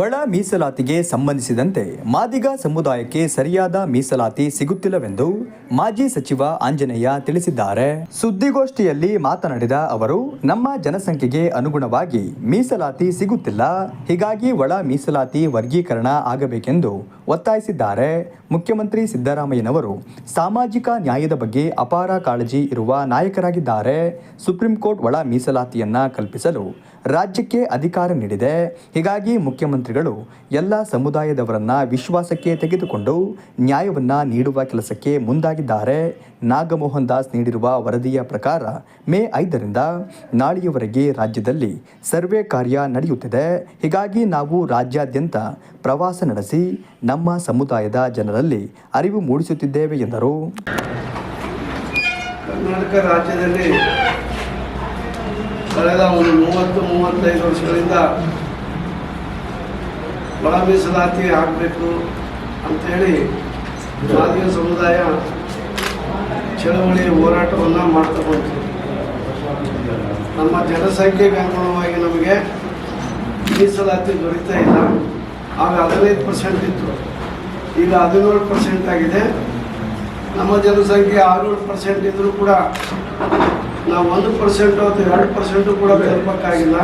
ಒಳ ಮೀಸಲಾತಿಗೆ ಸಂಬಂಧಿಸಿದಂತೆ ಮಾದಿಗ ಸಮುದಾಯಕ್ಕೆ ಸರಿಯಾದ ಮೀಸಲಾತಿ ಸಿಗುತ್ತಿಲ್ಲವೆಂದು ಮಾಜಿ ಸಚಿವ ಆಂಜನೇಯ ತಿಳಿಸಿದ್ದಾರೆ. ಸುದ್ದಿಗೋಷ್ಠಿಯಲ್ಲಿ ಮಾತನಾಡಿದ ಅವರು, ನಮ್ಮ ಜನಸಂಖ್ಯೆಗೆ ಅನುಗುಣವಾಗಿ ಮೀಸಲಾತಿ ಸಿಗುತ್ತಿಲ್ಲ. ಹೀಗಾಗಿ ಒಳ ಮೀಸಲಾತಿ ವರ್ಗೀಕರಣ ಆಗಬೇಕೆಂದು ಒತ್ತಾಯಿಸಿದ್ದಾರೆ. ಮುಖ್ಯಮಂತ್ರಿ ಸಿದ್ದರಾಮಯ್ಯನವರು ಸಾಮಾಜಿಕ ನ್ಯಾಯದ ಬಗ್ಗೆ ಅಪಾರ ಕಾಳಜಿ ಇರುವ ನಾಯಕರಾಗಿದ್ದಾರೆ. ಸುಪ್ರೀಂ ಕೋರ್ಟ್ ಒಳ ಮೀಸಲಾತಿಯನ್ನ ಕಲ್ಪಿಸಲು ರಾಜ್ಯಕ್ಕೆ ಅಧಿಕಾರ ನೀಡಿದೆ. ಹೀಗಾಗಿ ಮುಖ್ಯಮಂತ್ರಿಗಳು ಎಲ್ಲ ಸಮುದಾಯದವರನ್ನ ವಿಶ್ವಾಸಕ್ಕೆ ತೆಗೆದುಕೊಂಡು ನ್ಯಾಯವನ್ನ ನೀಡುವ ಕೆಲಸಕ್ಕೆ ಮುಂದಾಗಿದ್ದಾರೆ. ನಾಗಮೋಹನ್ ದಾಸ್ ನೀಡಿರುವ ವರದಿಯ ಪ್ರಕಾರ ಮೇ ಐದರಿಂದ ನಾಳೆಯವರೆಗೆ ರಾಜ್ಯದಲ್ಲಿ ಸರ್ವೆ ಕಾರ್ಯ ನಡೆಯುತ್ತಿದೆ. ಹೀಗಾಗಿ ನಾವು ರಾಜ್ಯಾದ್ಯಂತ ಪ್ರವಾಸ ನಡೆಸಿ ನಮ್ಮ ಸಮುದಾಯದ ಜನರಲ್ಲಿ ಅರಿವು ಮೂಡಿಸುತ್ತಿದ್ದೇವೆ ಎಂದರು. ಕರ್ನಾಟಕ ರಾಜ್ಯದಲ್ಲಿ ಕಳೆದ ಒಂದು ಮೂವತ್ತು, ಮೂವತ್ತೈದು ವರ್ಷಗಳಿಂದ ಒಳ ಮೀಸಲಾತಿ ಆಗಬೇಕು ಅಂತೇಳಿ ಜಾತಿಯ ಸಮುದಾಯ ಚಳವಳಿ ಹೋರಾಟವನ್ನು ಮಾಡ್ತಾ ಬಂತು. ನಮ್ಮ ಜನಸಂಖ್ಯೆಗೆ ಅನುಗುಣವಾಗಿ ನಮಗೆ ಮೀಸಲಾತಿ ದೊರೀತಾ ಇಲ್ಲ. ಆಗ ಹದಿನೈದು ಪರ್ಸೆಂಟ್ ಇತ್ತು. ಈಗ ಹದಿನೇಳು ಪರ್ಸೆಂಟ್ ಆಗಿದೆ. ನಮ್ಮ ಜನಸಂಖ್ಯೆ ಆರುನೂರು ಪರ್ಸೆಂಟ್ ಇದ್ರೂ ಕೂಡ ನಾವು ಒಂದು ಪರ್ಸೆಂಟು ಅಥವಾ ಎರಡು ಪರ್ಸೆಂಟು ಕೂಡ ತಲುಪಕ್ಕಾಗಿಲ್ಲ.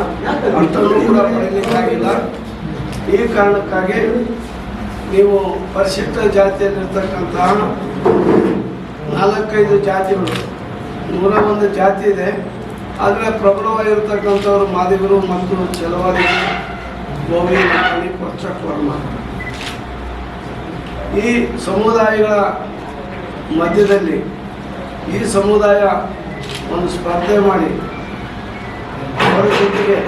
ಅಷ್ಟನ್ನು ಕೂಡ ಪಡೀಲಿಕ್ಕಾಗಿಲ್ಲ ಈ ಕಾರಣಕ್ಕಾಗಿ ನೀವು ಪರಿಶಿಷ್ಟ ಜಾತಿಯಲ್ಲಿರ್ತಕ್ಕಂತಹ ನಾಲ್ಕೈದು ಜಾತಿಗಳು, ನೂರ ಒಂದು ಜಾತಿ ಇದೆ. ಆದರೆ ಪ್ರಬಲವಾಗಿರ್ತಕ್ಕಂಥವ್ರು ಮಾದಿಗರು ಮತ್ತು ಚಲವಾದಿ ಗೋವಿ ಪಕ್ಷಕರ್ಮ ಈ ಸಮುದಾಯಗಳ ಮಧ್ಯದಲ್ಲಿ ಈ ಸಮುದಾಯ ಒಂದು ಸ್ಪರ್ಧೆ ಮಾಡಿ ಅವರ ಜೊತೆಗೆ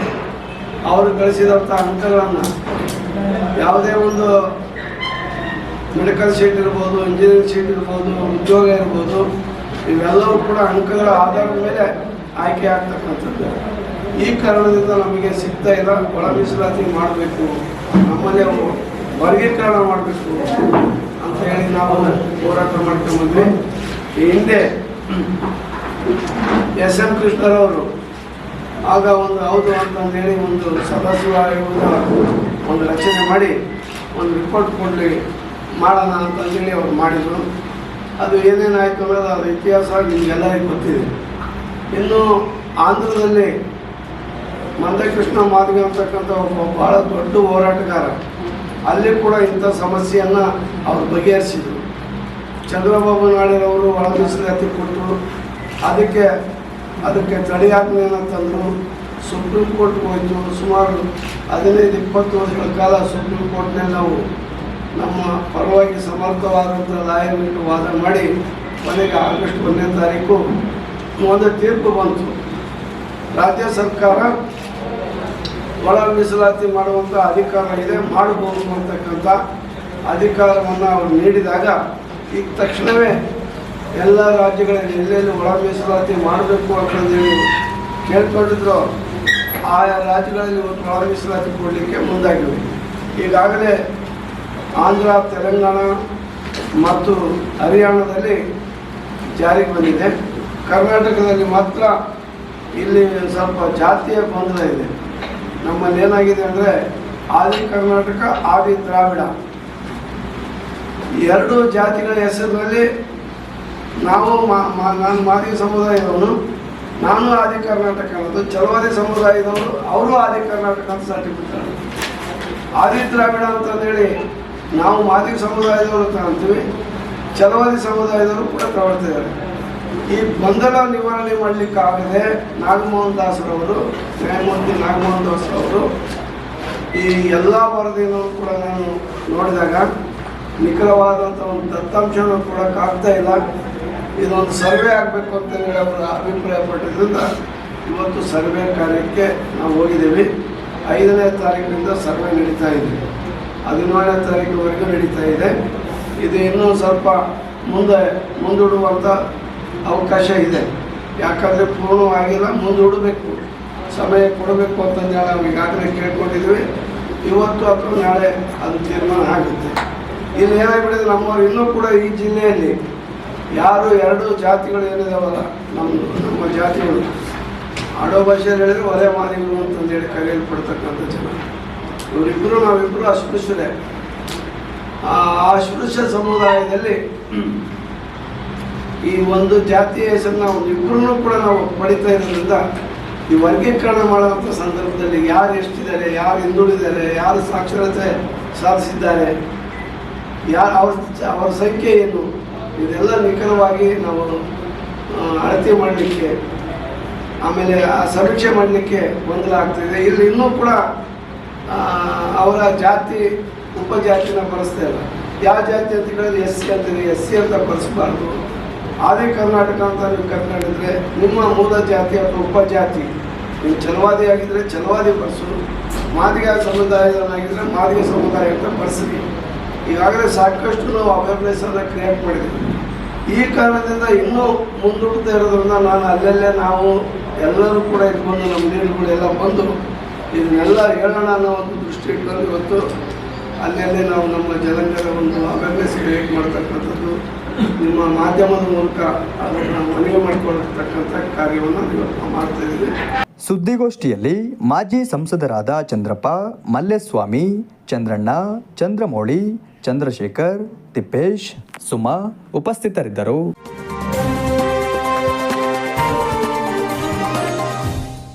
ಅವರು ಗಳಿಸಿದಂಥ ಅಂಕಗಳನ್ನು ಯಾವುದೇ ಒಂದು ಮೆಡಿಕಲ್ ಸೀಟ್ ಇರ್ಬೋದು, ಇಂಜಿನಿಯರಿಂಗ್ ಸೀಟ್ ಇರ್ಬೋದು, ಉದ್ಯೋಗ ಇರ್ಬೋದು, ಇವೆಲ್ಲವೂ ಕೂಡ ಅಂಕಗಳ ಆಧಾರದ ಮೇಲೆ ಆಯ್ಕೆ ಆಗ್ತಕ್ಕಂಥದ್ದು. ಈ ಕಾರಣದಿಂದ ನಮಗೆ ಸಿಗ್ತಾ ಇಲ್ಲ, ಒಳ ಮೀಸಲಾತಿ ಮಾಡಬೇಕು. ನಮ್ಮಲ್ಲಿ ವರ್ಗೀಕರಣ ಮಾಡಬೇಕು ಅಂತ ಹೇಳಿ ನಾವು ಹೋರಾಟ ಮಾಡ್ಕೊಂಡ್ಬಂದ್ವಿ ಈ ಹಿಂದೆ ಎಸ್ ಎಂ ಕೃಷ್ಣರವರು ಆಗ ಒಂದು ಹೌದು ಅಂತಂದೇಳಿ ಒಂದು ಸದಸ್ಯ ಒಂದು ರಚನೆ ಮಾಡಿ ಒಂದು ರಿಪೋರ್ಟ್ ಕೊಡಲಿ, ಮಾಡೋಣ ಅಂತಂದೇಳಿ ಅವ್ರು ಮಾಡಿದರು. ಅದು ಏನೇನಾಯಿತು ಅನ್ನೋದು ಅದು ಇತಿಹಾಸ ನಿಮಗೆಲ್ಲರಿಗೂ ಗೊತ್ತಿದೆ. ಇನ್ನು ಆಂಧ್ರದಲ್ಲಿ ಮಂದಕೃಷ್ಣ ಮಾದಿಗೆ ಅಂತಕ್ಕಂಥ ಒಬ್ಬ ಭಾಳ ದೊಡ್ಡ ಹೋರಾಟಗಾರ ಅಲ್ಲಿ ಕೂಡ ಇಂಥ ಸಮಸ್ಯೆಯನ್ನು ಅವರು ಬಗೆಹರಿಸಿದರು. ಚಂದ್ರಬಾಬು ನಾಯ್ಡುರವರು ಒಳ ಮೀಸಲಾತಿ ಕೊಟ್ಟರು ಅದಕ್ಕೆ ಅದಕ್ಕೆ ತಡೆಯಾಜ್ಞೆಯನ್ನು ತಂದರು ಸುಪ್ರೀಂ ಕೋರ್ಟ್ಗೆ ಹೋಯಿತು. ಸುಮಾರು ಹದಿನೈದು, ಇಪ್ಪತ್ತು ವರ್ಷಗಳ ಕಾಲ ಸುಪ್ರೀಂ ಕೋರ್ಟ್ನಲ್ಲಿ ನಾವು ನಮ್ಮ ಪರವಾಗಿ ಸಮರ್ಥವಾದಂಥ ಲಾಯರ್ನಿಟ್ಟು ವಾದ ಮಾಡಿ ಕೊನೆಗೆ ಆಗಸ್ಟ್ ಒಂದನೇ ತಾರೀಕು ಒಂದು ತೀರ್ಪು ಬಂತು. ರಾಜ್ಯ ಸರ್ಕಾರ ಒಳ ಮೀಸಲಾತಿ ಮಾಡುವಂಥ ಅಧಿಕಾರ ಇದೆ, ಮಾಡಬಹುದು ಅಂತಕ್ಕಂಥ ಅಧಿಕಾರವನ್ನು ಅವರು ನೀಡಿದಾಗ ಈಗ ತಕ್ಷಣವೇ ಎಲ್ಲ ರಾಜ್ಯಗಳಲ್ಲಿ ಎಲ್ಲೆಲ್ಲಿ ಒಳ ಮೀಸಲಾತಿ ಮಾಡಬೇಕು ಅಂತಂದೇಳಿ ಕೇಳ್ಕೊಂಡಿದ್ರು. ಆಯಾ ರಾಜ್ಯಗಳಲ್ಲಿ ಇವತ್ತು ಒಳ ಮೀಸಲಾತಿ ಕೊಡಲಿಕ್ಕೆ ಮುಂದಾಗಿವೆ ಈಗಾಗಲೇ ಆಂಧ್ರ, ತೆಲಂಗಾಣ ಮತ್ತು ಹರಿಯಾಣದಲ್ಲಿ ಜಾರಿಗೆ ಬಂದಿದೆ. ಕರ್ನಾಟಕದಲ್ಲಿ ಮಾತ್ರ ಇಲ್ಲಿ ಸ್ವಲ್ಪ ಜಾತಿಯ ಗೊಂದಲ ಇದೆ. ನಮ್ಮಲ್ಲಿ ಏನಾಗಿದೆ ಅಂದರೆ ಆದಿ ಕರ್ನಾಟಕ, ಆದಿ ದ್ರಾವಿಡ. ಎರಡು ಜಾತಿಗಳ ಹೆಸರಿನಲ್ಲಿ ನಾವು ನಾನು ಮಾದಿ ಸಮುದಾಯದವನು, ನಾನು ಆದಿ ಕರ್ನಾಟಕ ಅನ್ನೋದು ಚಲವಾದಿ ಸಮುದಾಯದವರು ಅವರು ಆದಿ ಕರ್ನಾಟಕ ಅಂತ ಸರ್ಟಿಫಿಕೇಟ್ ಆದಿ ದ್ರಾವಿಡ ಅಂತಂದೇಳಿ ನಾವು ಮಾದಿ ಸಮುದಾಯದವರು ಅಂತೀವಿ ಚಲವಾದಿ ಸಮುದಾಯದವರು ಕೂಡ ತಗೊಳ್ತಿದ್ದಾರೆ ಈ ಗೊಂದಲ ನಿವಾರಣೆ ಮಾಡಲಿಕ್ಕಾಗದೆ ನಾಗಮೋಹನ್ ದಾಸರವರು, ನ್ಯಾಯಮೂರ್ತಿ ನಾಗಮೋಹನ್ ದಾಸರವರು ಈ ಎಲ್ಲ ವರದಿಯನ್ನು ಕೂಡ ನಾನು ನೋಡಿದಾಗ ನಿಖರವಾದಂಥ ಒಂದು ದತ್ತಾಂಶವನ್ನು ಕೊಡೋಕ್ಕಾಗ್ತಾ ಇಲ್ಲ. ಇದೊಂದು ಸರ್ವೆ ಆಗಬೇಕು ಅಂತ ಹೇಳಿ ಅವರ ಅಭಿಪ್ರಾಯ ಇವತ್ತು ಸರ್ವೆ ಕಾರ್ಯಕ್ಕೆ ನಾವು ಹೋಗಿದ್ದೀವಿ. ಐದನೇ ತಾರೀಕಿನಿಂದ ಸರ್ವೆ ನಡೀತಾ ಇದೆ. ಹದಿನೇಳನೇ ತಾರೀಕಿನವರೆಗೂ ನಡೀತಾ ಇದೆ. ಇದು ಇನ್ನೂ ಸ್ವಲ್ಪ ಮುಂದೆ ಮುಂದೂಡುವಂಥ ಅವಕಾಶ ಇದೆ. ಯಾಕಂದರೆ ಪೂರ್ಣವಾಗಿಲ್ಲ, ಮುಂದೂಡಬೇಕು. ಸಮಯ ಕೊಡಬೇಕು ಅಂತಂದೇಳಿ ನಾವು ಈಗಾಗಲೇ ಕೇಳ್ಕೊಂಡಿದ್ವಿ. ಇವತ್ತು ಅಥವಾ ನಾಳೆ ಅದು ತೀರ್ಮಾನ ಆಗುತ್ತೆ. ಇಲ್ಲಿ ಏನಾಗ್ಬಿಟ್ಟಿದೆ ನಮ್ಮವರು ಇನ್ನೂ ಕೂಡ ಈ ಜಿಲ್ಲೆಯಲ್ಲಿ ಯಾರು ಎರಡು ಜಾತಿಗಳು ಏನಿದಾವಲ್ಲ, ನಮ್ಮ ನಮ್ಮ ಜಾತಿಗಳು. ಆಡೋ ಭಾಷೆಯಲ್ಲಿ ಹೇಳಿದ್ರೆ ಒಲೆ ಮಾದಿಗಳು ಅಂತಂದೇಳಿ ಕರೆಯಲ್ಪಡ್ತಕ್ಕಂಥ ಜನ. ಇವರಿಬ್ಬರು ನಾವಿಬ್ಬರು ಅಸ್ಪೃಶ್ಯರೇ. ಆ ಅಸ್ಪೃಶ್ಯ ಸಮುದಾಯದಲ್ಲಿ ಈ ಒಂದು ಜಾತಿಯ ಹೆಸರನ್ನ ಇಬ್ಬರನ್ನು ಕೂಡ ನಾವು ಪಡಿತಾ ಇರೋದ್ರಿಂದ ಈ ವರ್ಗೀಕರಣ ಮಾಡುವಂಥ ಸಂದರ್ಭದಲ್ಲಿ ಯಾರು ಎಷ್ಟಿದ್ದಾರೆ, ಯಾರು ಹಿಂದುಳಿದ್ದಾರೆ, ಯಾರು ಸಾಕ್ಷರತೆ ಸಾಧಿಸಿದ್ದಾರೆ, ಯಾರು ಅವ್ರ ಅವರ ಸಂಖ್ಯೆ ಏನು, ಇದೆಲ್ಲ ನಿಖರವಾಗಿ ನಾವು ಅಳತೆ ಮಾಡಲಿಕ್ಕೆ, ಆಮೇಲೆ ಆ ಸಮೀಕ್ಷೆ ಮಾಡಲಿಕ್ಕೆ ಗೊಂದಲ ಆಗ್ತಿದೆ ಇಲ್ಲಿ ಇನ್ನೂ ಕೂಡ ಅವರ ಜಾತಿ, ಉಪಜಾತಿನ ಬರೆಸ್ತಾ ಇಲ್ಲ. ಯಾವ ಜಾತಿ ಅಂತ ಕೇಳಿದ್ರೆ ಎಸ್ ಸಿ ಅಂತಾರೆ. ಎಸ್ ಸಿ ಅಂತ ಬರೆಸಬಾರ್ದು ಆದಿ ಕರ್ನಾಟಕ ಅಂತ ನೀವು ಕರ್ನಾಡಿದ್ರೆ ನಿಮ್ಮ ಮೂಲ ಜಾತಿ ಅಥವಾ ಉಪಜಾತಿ ನೀವು ಛಲವಾದಿ ಆಗಿದ್ರೆ ಛಲವಾದಿ ಬರೆಸು ಮಾದಿಗ ಸಮುದಾಯದವನಾಗಿದ್ರೆ ಮಾದಿಗ ಸಮುದಾಯ ಅಂತ ಬರೆಸಿರಿ ಈಗಾಗಲೇ ಸಾಕಷ್ಟು ನಾವು ಅವೇರ್ನೆಸ್ ಅನ್ನು ಕ್ರಿಯೇಟ್ ಮಾಡಿದ್ವಿ. ಈ ಕಾರಣದಿಂದ ಇನ್ನೂ ಮುಂದೂಡ್ತಾ ಇರೋದ್ರಿಂದ ನಾನು ಅಲ್ಲಲ್ಲೇ ನಾವು ಎಲ್ಲರೂ ಕೂಡ ಇದ್ಕೊಂಡು ಬಂದು ನಮ್ಮ ಎಲ್ಲ ಬಂದು ಇದನ್ನೆಲ್ಲ ಹೇಳೋಣ ಅನ್ನೋ ಒಂದು ದೃಷ್ಟಿ ಇಟ್ಕೊಂಡು ಇವತ್ತು ಅಲ್ಲಲ್ಲೇ ನಾವು ನಮ್ಮ ಜನಗಳ ಒಂದು ಅವೇರ್ನೆಸ್ ಕ್ರಿಯೇಟ್ ಮಾಡ್ತಕ್ಕಂಥದ್ದು, ನಿಮ್ಮ ಮಾಧ್ಯಮದ ಮೂಲಕ ಅದನ್ನು ಮನವಿ ಮಾಡಿಕೊಳ್ತಕ್ಕಂಥ ಕಾರ್ಯವನ್ನು ಇವತ್ತು ಮಾಡ್ತಾ ಇದ್ದೀವಿ. ಸುದ್ದಿಗೋಷ್ಠಿಯಲ್ಲಿ ಮಾಜಿ ಸಂಸದರಾದ ಚಂದ್ರಪ್ಪ, ಮಲ್ಲೇಸ್ವಾಮಿ, ಚಂದ್ರಣ್ಣ, ಚಂದ್ರಮೌಳಿ, ಚಂದ್ರಶೇಖರ್, ತಿಪ್ಪೇಶ್, ಸುಮಾ ಉಪಸ್ಥಿತರಿದ್ದರು.